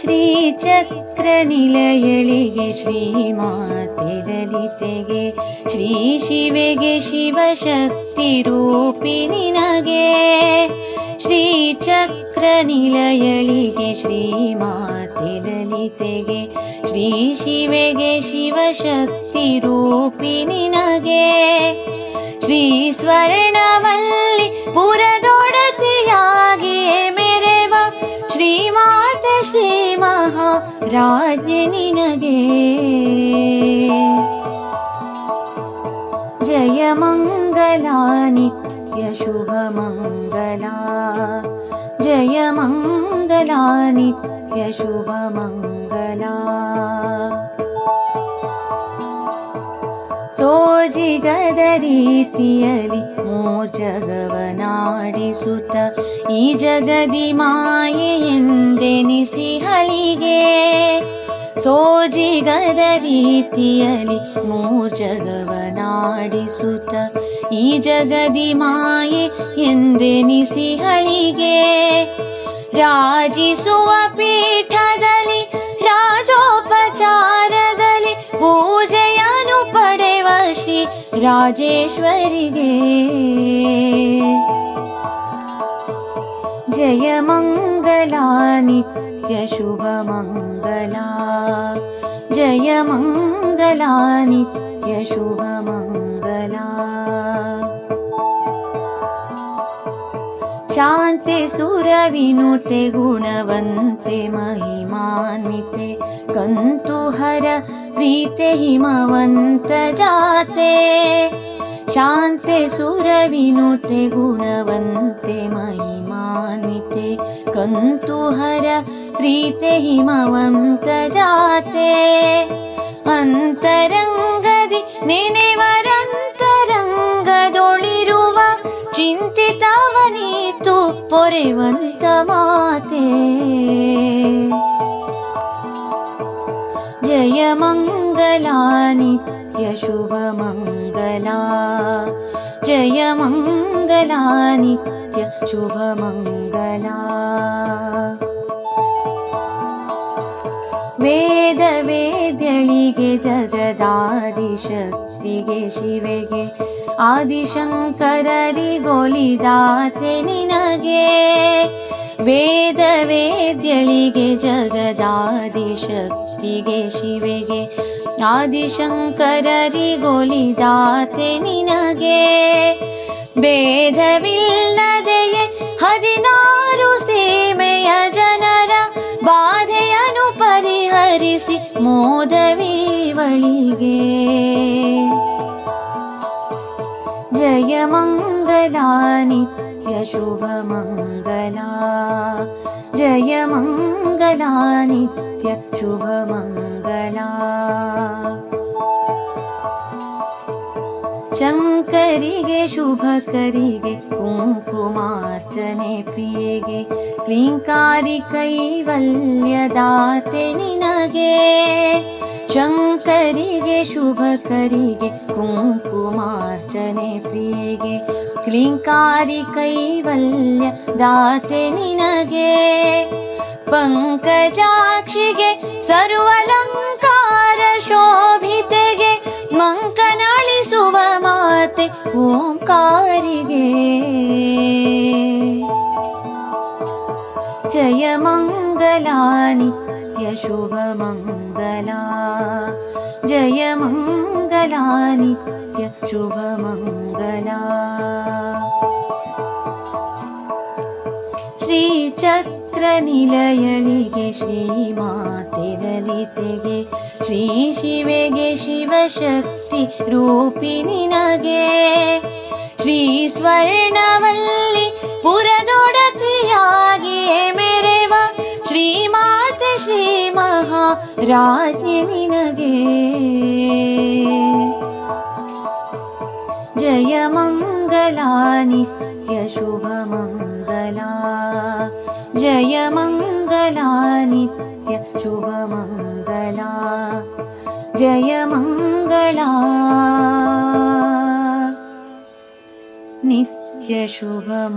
श्रीचक्रनिलयळिगे श्रीमाते ललितेगे श्री शिवेगे शिवशक्तिरूपिणि नगे श्रीचक्रनिलयळिगे श्रीमाते ललितेगे श्री शिवेगे शिवशक्तिरूपिणि ಮಹಾರಾಜ್ಞೆ ನಿನಗೆ ಜಯ ಮಂಗಲ ನಿತ್ಯ ಶುಭ ಮಂಗಲ ಜಯ ಮಂಗಲ ನಿತ್ಯ ಶುಭ ಮಂಗಲ ಸೋಜಿಗದ ರೀತಿಯಲ್ಲಿ ಮೂರ್ಜಗವನಾಡಿಸುತ್ತ, ಈ ಜಗದಿ ಮಾಯೆಯೆಂದೆನಿಸಿ ಹಳಿಗೆ. ಸೋಜಿಗದ ರೀತಿಯಲ್ಲಿ ಮೂರ್ಜಗವನಾಡಿಸುತ್ತ, ಈ ಜಗದಿ ಮಾಯೆ ಎಂದೆನಿಸಿ ಹಳಿಗೆ. ರಾಜಿಸುವ ಪೀಠ ರಾಜೇಶ್ವರಿಗೆ ಜಯ ಮಂಗಲ ನಿತ್ಯ ಶುಭ ಮಂಗಲ ಜಯ ಮಂಗಲ शान्ते सुरविनुते गुणवन्ते महिमान्मिते कन्तुहर प्रीते हिमवन्त जाते। शान्ते सुरविनुते गुणवन्ते महिमान्ते कन्तुहर प्रीते हिमवन्त जाते। अन्तरङ्गदि परिवन्तमाते। जय मङ्गलानि त्यशुभमङ्गला जय मङ्गलानि त्यशुभमङ्गला वेदवेद्यिगे जगदादिशक्तिगे शिवेगे ಆದಿಶಂಕರರಿಗೊಲಿದಾತೆ ನಿನಗೆ. ವೇದ ವೇದ್ಯಳಿಗೆ ಜಗದಾದಿಶಕ್ತಿಗೆ ಶಿವೆಗೆ ಆದಿಶಂಕರರಿಗೊಲಿದಾತೆ ನಿನಗೆ. ಭೇದವಿಲ್ಲದೆಯೇ ಹದಿನಾರು जय मङ्गलानि त्यशुभमङ्गला जय मङ्गलानि त्यशुभमङ्गला शङ्करि शुभकरिगे कुङ्कुमार्चने प्रियेगे क्लिङ्कारिकैवल्यदाते निनगे। ಶಂಕರಿಗೆ, ಶುಭಕರಿಗೆ, ಕುಂಕುಮಾರ್ಚನೆ ಪ್ರಿಯೆಗೆ, ಕ್ಲಿಂಕಾರಿ ಕೈವಲ್ಯ ದಾತೆ ನಿನಗೆ, ಪಂಕಜಾಕ್ಷಿಗೆ, ಸರ್ವಲಂಕಾರ ಶೋಭಿತೆಗೆ, ಮಂಕನಳಿಸುವ ಮಾತೆ ಓಂಕಾರಿಗೆ. ಜಯ ಮಂಗಲ ನಿತ್ಯ ಶುಭ ಮಂಗಲ ಜಯ ಮಂಗಲ ನಿತ್ಯ ಶುಭ ಮಂಗಲ ಶ್ರೀಚಕ್ರನಿಲಯಳಿಗೆ ಶ್ರೀಮಾತೆ ಲಲಿತೆಗೆ ಶ್ರೀ ಶಿವೆಗೆ ಶಿವಶಕ್ತಿ ರೂಪಿಣಿ श्रीमात महाराज्ञि निनगे जय मङ्गलानि त्यशुभमङ्गला जय मङ्गलानि त्यशुभमङ्गला जय मङ्गला नित्यशुभमङ्गला।